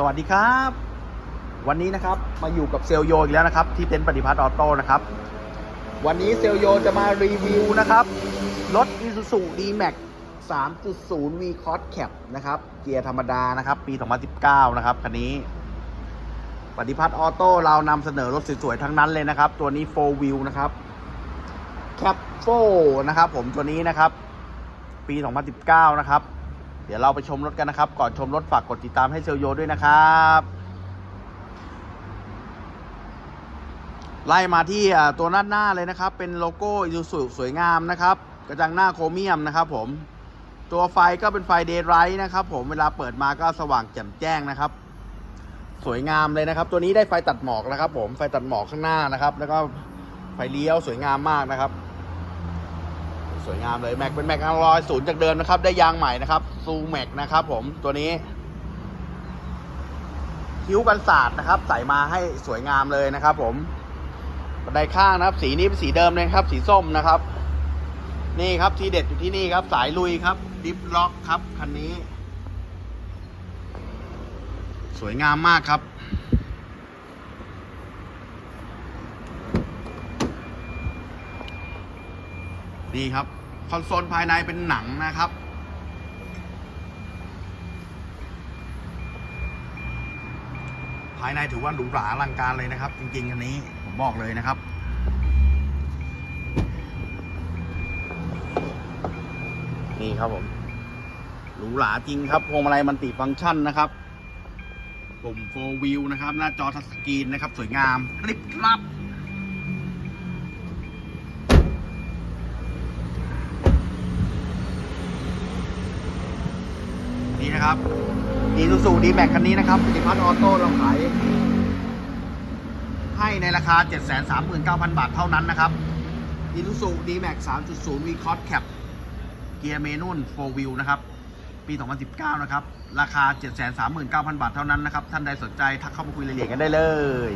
สวัสดีครับ วันนี้นะครับมาอยู่กับเซลโยอีกแล้วนะครับ ที่เต็นท์ปฏิพัฒน์ออโต้นะครับ วันนี้เซลโยจะมารีวิวนะครับ รถ Isuzu D-Max 3.0 V Cross Cab นะครับ เกียร์ธรรมดานะครับ ปี 2019 นะครับ คันนี้ ปฏิพัฒน์ออโต้เรานำเสนอรถสวยๆ ทั้งนั้นเลยนะครับ ตัวนี้ 4 Wheel นะครับ Cap 4นะครับ ผมตัวนี้นะครับ ปี 2019 นะครับ เดี๋ยวเราไปชมรถกันนะครับ ก่อนชมรถฝากกดติดตามให้เซลโยด้วยนะครับไล่มาที่ตัวด้านหน้าเลยนะครับ เป็นโลโก้อิซูซุสวยงามนะครับ กระจังหน้าโครเมียมนะครับ ผมตัวไฟก็เป็นไฟเดย์ไรท์นะครับ ผมเวลาเปิดมาก็สว่างแจ่มแจ้งนะครับ สวยงามเลยนะครับ ตัวนี้ได้ไฟตัดหมอกนะครับ ผมไฟตัดหมอกข้างหน้านะครับ แล้วก็ไฟเลี้ยวสวยงามมากนะครับ สวยงามเลยแม็กเป็นแม็กอัลลอยศูนย์จากเดิมนะครับ ได้ยางใหม่นะครับซูแม็กนะครับ ผมตัวนี้ คิ้วกันศาสตร์นะครับ ใส่มาให้สวยงามเลยนะครับ ผมบันไดข้างนะครับ สีนี้เป็นสีเดิมเลยครับ สีส้มนะครับ นี่ครับทีเด็ดอยู่ที่นี่ครับ สายลุยครับดิฟล็อกครับคันนี้ สวยงามมากครับ นี่ครับ คอนโซลภายในเป็นหนังนะครับ ภายในถือว่าหรูหราอลังการเลยนะครับ จริงๆอันนี้ผมบอกเลยนะครับนี่ครับผมหรูหราจริงครับพวงมาลัยมันติฟังก์ชันนะครับปุ่มโฟวิวนะครับ หน้าจอทัชสกรีนนะครับ สวยงามคลิปครับ นี่นะครับอีซูซูดีแม็กคันนี้นะครับปฏิพัฒน์ออโต้เราขายให้ในราคา 739,000 บาทเท่านั้นนะครับอีซูซูดีแม็ก3.0 V Cross Cab เกียร์เมนุ่น4 Wheel นะครับปี 2019 นะครับ ราคา 739,000 บาทเท่านั้นนะครับ ท่านใดสนใจ ทักเข้ามาคุยรายละเอียดกันได้เลย